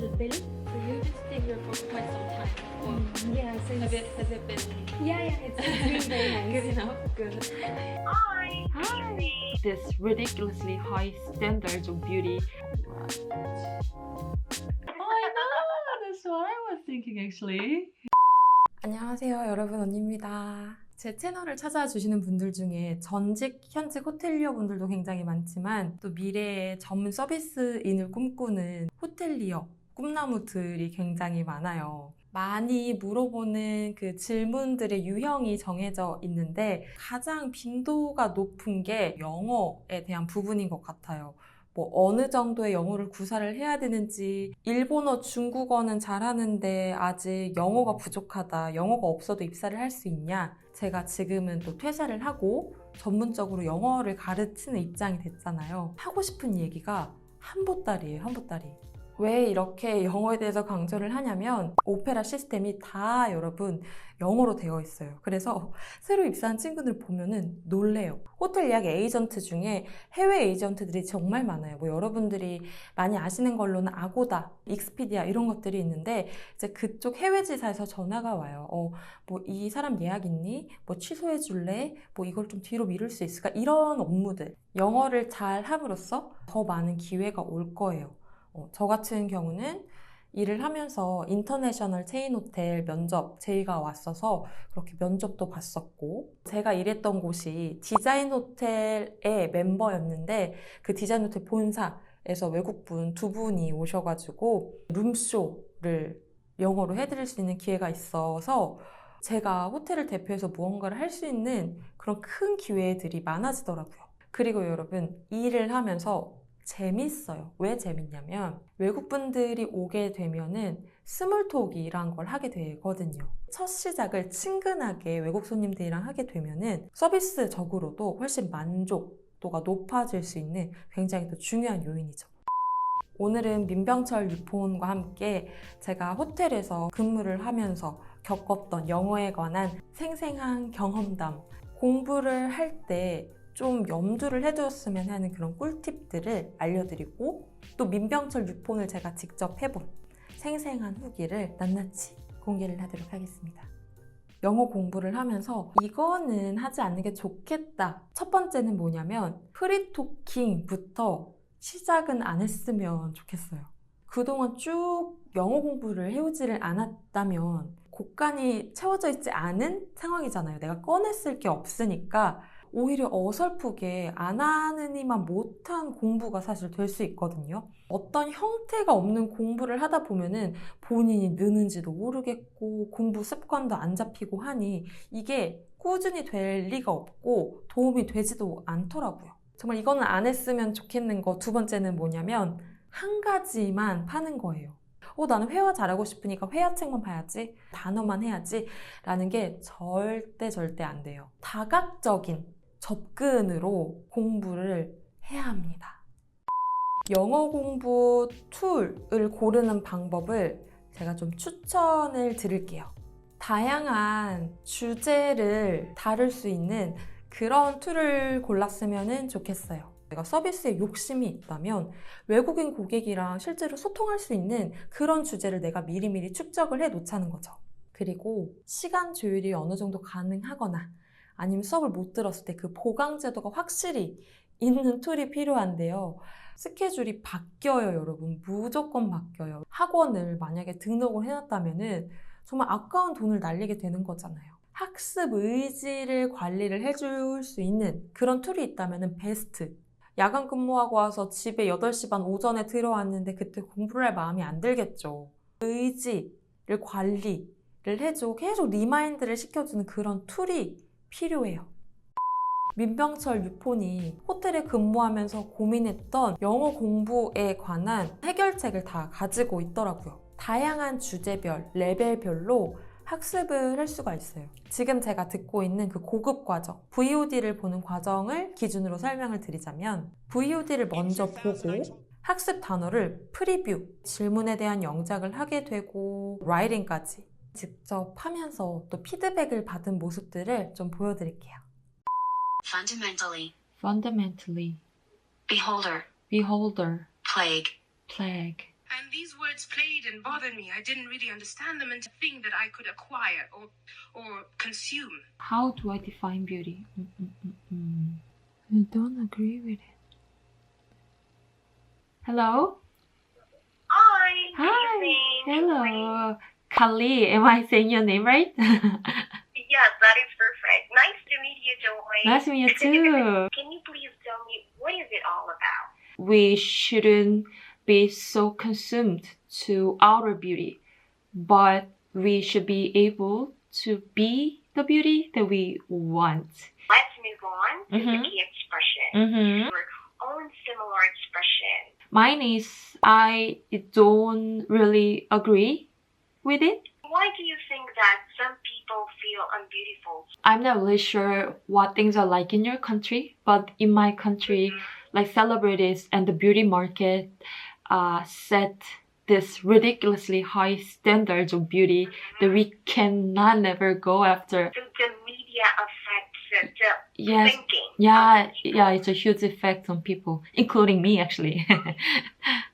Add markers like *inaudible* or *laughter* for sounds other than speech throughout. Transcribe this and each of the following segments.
little bit. So you've been staying here for quite some time. Or Yeah, so it's, it, has it been yeah, yeah, it's, it's been very nice. good enough? Good. Hi. Hi. This ridiculously high standards of beauty. Oh, I know. That's what I was thinking actually. 안녕하세요, 여러분 언니입니다. 제 채널을 찾아주시는 분들 중에 전직, 현직 호텔리어 분들도 굉장히 많지만 또 미래의 전문 서비스인을 꿈꾸는 호텔리어 꿈나무들이 굉장히 많아요. 많이 물어보는 그 질문들의 유형이 정해져 있는데 가장 빈도가 높은 게 영어에 대한 부분인 것 같아요. 뭐 어느 정도의 영어를 구사를 해야 되는지 일본어, 중국어는 잘하는데 아직 영어가 부족하다. 영어가 없어도 입사를 할 수 있냐? 제가 지금은 또 퇴사를 하고 전문적으로 영어를 가르치는 입장이 됐잖아요. 하고 싶은 얘기가 한보따리예요, 한보따리. 왜 이렇게 영어에 대해서 강조를 하냐면 오페라 시스템이 다 여러분 영어로 되어 있어요. 그래서 새로 입사한 친구들 보면은 놀래요. 호텔 예약 에이전트 중에 해외 에이전트들이 정말 많아요. 뭐 여러분들이 많이 아시는 걸로는 아고다, 익스피디아 이런 것들이 있는데 이제 그쪽 해외 지사에서 전화가 와요. 어, 뭐 이 사람 예약 있니? 뭐 취소해 줄래? 뭐 이걸 좀 뒤로 미룰 수 있을까? 이런 업무들. 영어를 잘 함으로써 더 많은 기회가 올 거예요. 어, 저 같은 경우는 일을 하면서 인터내셔널 체인 호텔 면접 제의가 왔어서 그렇게 면접도 봤었고 제가 일했던 곳이 디자인 호텔의 멤버였는데 그 디자인 호텔 본사에서 외국분 두 분이 오셔가지고 룸쇼를 영어로 해드릴 수 있는 기회가 있어서 제가 호텔을 대표해서 무언가를 할 수 있는 그런 큰 기회들이 많아지더라고요. 그리고 여러분 일을 하면서 재밌어요. 왜 재밌냐면 외국분들이 오게 되면은 스몰톡이란 걸 하게 되거든요. 첫 시작을 친근하게 외국 손님들이랑 하게 되면은 서비스적으로도 훨씬 만족도가 높아질 수 있는 굉장히 또 중요한 요인이죠. 오늘은 민병철 유폰과 함께 제가 호텔에서 근무를 하면서 겪었던 영어에 관한 생생한 경험담, 공부를 할 때 좀 염두를 해두었으면 하는 그런 꿀팁들을 알려드리고 또 민병철 유폰을 제가 직접 해본 생생한 후기를 낱낱이 공개를 하도록 하겠습니다. 영어 공부를 하면서 이거는 하지 않는 게 좋겠다. 첫 번째는 뭐냐면 프리토킹부터 시작은 안 했으면 좋겠어요. 그동안 쭉 영어 공부를 해오지를 않았다면 곡간이 채워져 있지 않은 상황이잖아요. 내가 꺼냈을 게 없으니까 오히려 어설프게 안 하느니만 못한 공부가 사실 될 수 있거든요. 어떤 형태가 없는 공부를 하다 보면은 본인이 느는지도 모르겠고 공부 습관도 안 잡히고 하니 이게 꾸준히 될 리가 없고 도움이 되지도 않더라고요. 정말 이거는 안 했으면 좋겠는 거 두 번째는 뭐냐면 한 가지만 파는 거예요. 어, 나는 회화 잘하고 싶으니까 회화책만 봐야지. 단어만 해야지. 라는 게 절대 절대 안 돼요. 다각적인 접근으로 공부를 해야 합니다. 영어 공부 툴을 고르는 방법을 제가 좀 추천을 드릴게요. 다양한 주제를 다룰 수 있는 그런 툴을 골랐으면 좋겠어요. 내가 서비스에 욕심이 있다면 외국인 고객이랑 실제로 소통할 수 있는 그런 주제를 내가 미리미리 축적을 해 놓자는 거죠. 그리고 시간 조율이 어느 정도 가능하거나 아니면 수업을 못 들었을 때 그 보강 제도가 확실히 있는 툴이 필요한데요. 스케줄이 바뀌어요, 여러분. 무조건 바뀌어요. 학원을 만약에 등록을 해놨다면은 정말 아까운 돈을 날리게 되는 거잖아요. 학습 의지를 관리를 해줄 수 있는 그런 툴이 있다면 베스트. 야간 근무하고 와서 집에 8시 반 오전에 들어왔는데 그때 공부를 할 마음이 안 들겠죠. 의지를 관리를 해주고 계속 리마인드를 시켜주는 그런 툴이 필요해요. 민병철 유폰이 호텔에 근무하면서 고민했던 영어 공부에 관한 해결책을 다 가지고 있더라고요. 다양한 주제별, 레벨별로 학습을 할 수가 있어요. 지금 제가 듣고 있는 그 고급 과정, VOD를 보는 과정을 기준으로 설명을 드리자면, VOD를 먼저 보고 학습 단어를 프리뷰, 질문에 대한 영작을 하게 되고, 라이팅까지 직접 하면서 또 피드백을 받은 모습들을 좀 보여드릴게요. fundamentally, Fundamentally, beholder, beholder, plague, plague, And these words played and bothered me. I didn't really understand them and a thing that I could acquire or or consume. How do I define beauty? Mm, mm, mm, mm. I don't agree with it. Hello? Hi. Hi. Hello. Kali, am I saying your name right? Yes, that is perfect. Nice to meet you, Joy. nice to meet you too. Can you please tell me what is it all about? We shouldn't be so consumed to outer beauty, but we should be able to be the beauty that we want. Let's move on to Mhm. the key expression. Mm-hmm. Your own similar expression. Mine is I don't really agree with it. Why do you think that some people feel unbeautiful? I'm not really sure what things are like in your country, but in my country, like celebrities and the beauty market uh, set this ridiculously high standards of beauty that we cannot never go after. So the media affects the Yes, thinking. yeah, yeah, it's a huge effect on people, including me actually. *laughs*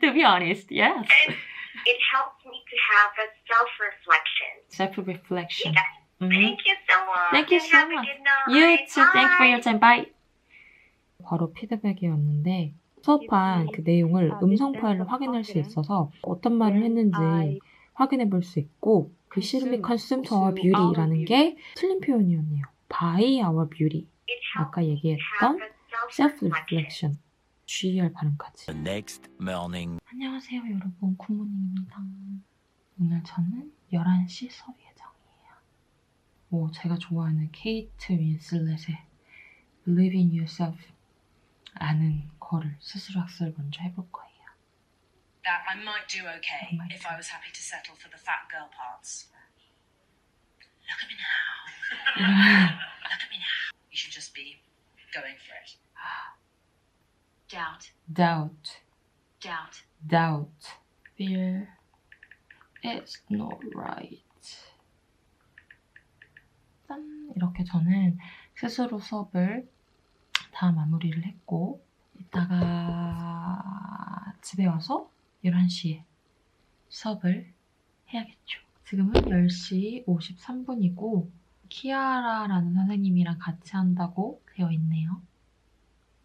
to be honest, yes. And it helps me to have a self-reflection. Self-reflection. Yeah. Mhm. Thank you so much. Thank you and so have much. A good night. You too. Thank you for Bye. your time. Bye. 바로 피드백이 왔는데 수업한 그 내용을 음성 파일로 확인할 수 있어서 어떤 말을 했는지 확인해 볼 수 있고 그 시름이 consume our beauty라는 게 틀린 표현이었네요. by our beauty. It helps 아까 얘기했던 self-reflection. 주의할 발음까지. The next morning. 안녕하세요 여러분 굿모닝입니다 오늘 저는 11시 수업 예정이에요 오, 제가 좋아하는 케이트 윈슬렛의 Believe in Yourself 라는 거를 스스로 학습을 먼저 해볼 거예요 that I might do okay Oh my if I was happy to settle for the fat girl parts. Look at me now. Look at me now. You should just be going for it. Doubt, Doubt, doubt. Fear is not right 짠! 이렇게 저는 스스로 수업을 다 마무리를 했고 이따가 집에 와서 11시에 수업을 해야겠죠. 지금은 10시 53분이고 키아라라는 선생님이랑 같이 한다고 되어 있네요.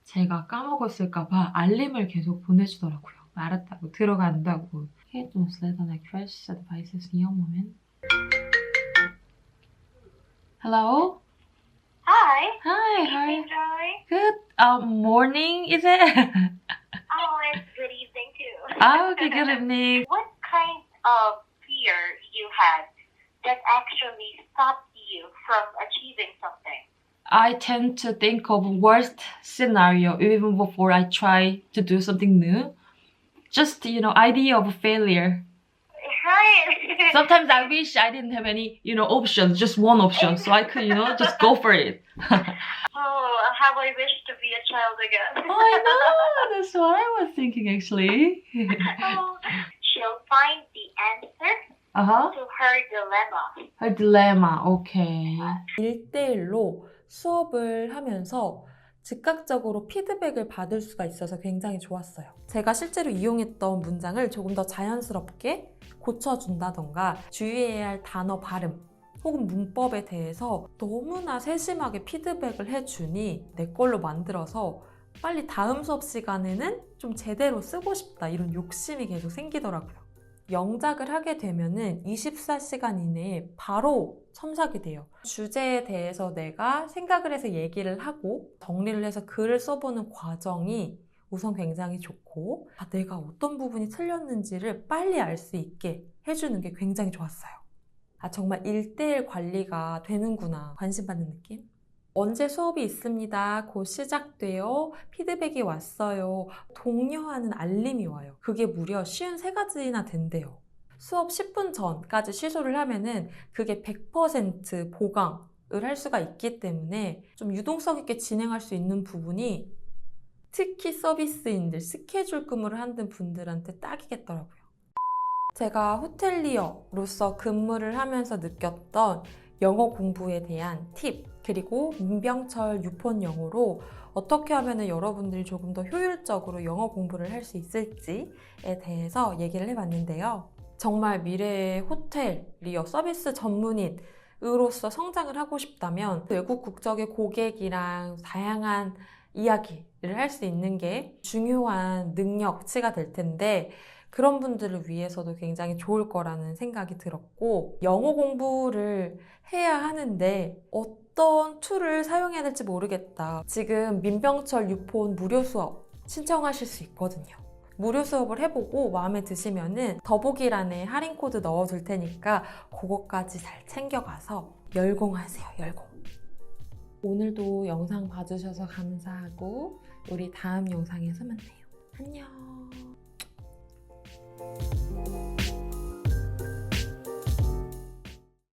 제가 까먹었을까봐 알림을 계속 보내주더라고요. 알았다고 들어간다고. Hey, don't let an actress advises a young woman. Hello? Hi. Hi, Good evening, hi. Joy. Good um, morning, is it? Oh, it's good evening too. ah, okay, good evening. What kind of fear you had that actually stopped you from achieving something? I tend to think of worst scenario even before I try to do something new. Just, you know, idea of failure. Right. *laughs* Sometimes I wish I didn't have any, you know, options, just one option, so I could, you know, just go for it. *laughs* oh, how I wish to be a child again. I know, that's what I was thinking actually. *laughs* Oh, she'll find the answer uh-huh. to her dilemma. Her dilemma, okay. 1대1로 수업을 하면서 즉각적으로 피드백을 받을 수가 있어서 굉장히 좋았어요. 제가 실제로 이용했던 문장을 조금 더 자연스럽게 고쳐준다던가 주의해야 할 단어 발음 혹은 문법에 대해서 너무나 세심하게 피드백을 해주니 내 걸로 만들어서 빨리 다음 수업 시간에는 좀 제대로 쓰고 싶다 이런 욕심이 계속 생기더라고요. 영작을 하게 되면은 24시간 이내에 바로 첨삭이 돼요. 주제에 대해서 내가 생각을 해서 얘기를 하고 정리를 해서 글을 써보는 과정이 우선 굉장히 좋고 아, 내가 어떤 부분이 틀렸는지를 빨리 알 수 있게 해주는 게 굉장히 좋았어요. 아, 정말 1대1 관리가 되는구나. 관심 받는 느낌? 언제 수업이 있습니다. 곧 시작돼요. 피드백이 왔어요. 독려하는 알림이 와요. 그게 무려 쉬운 세 가지나 된대요. 수업 10분 전까지 취소를 하면은 그게 100% 보강을 할 수가 있기 때문에 좀 유동성 있게 진행할 수 있는 부분이 특히 서비스인들, 스케줄 근무를 하는 분들한테 딱이겠더라고요. 제가 호텔리어로서 근무를 하면서 느꼈던 영어 공부에 대한 팁, 그리고 문병철 유폰 영어로 어떻게 하면 여러분들이 조금 더 효율적으로 영어 공부를 할 수 있을지에 대해서 얘기를 해봤는데요. 정말 미래의 호텔, 리어 서비스 전문인, 으로서 성장을 하고 싶다면 외국 국적의 고객이랑 다양한 이야기를 할 수 있는 게 중요한 능력치가 될 텐데 그런 분들을 위해서도 굉장히 좋을 거라는 생각이 들었고 영어 공부를 해야 하는데 어떤 툴을 사용해야 될지 모르겠다. 지금 민병철 유폰 무료 수업 신청하실 수 있거든요. 무료 수업을 해보고 마음에 드시면은 더보기란에 할인 코드 넣어둘 테니까 그거까지 잘 챙겨가서 열공하세요, 열공. 오늘도 영상 봐주셔서 감사하고 우리 다음 영상에서 만나요. 안녕.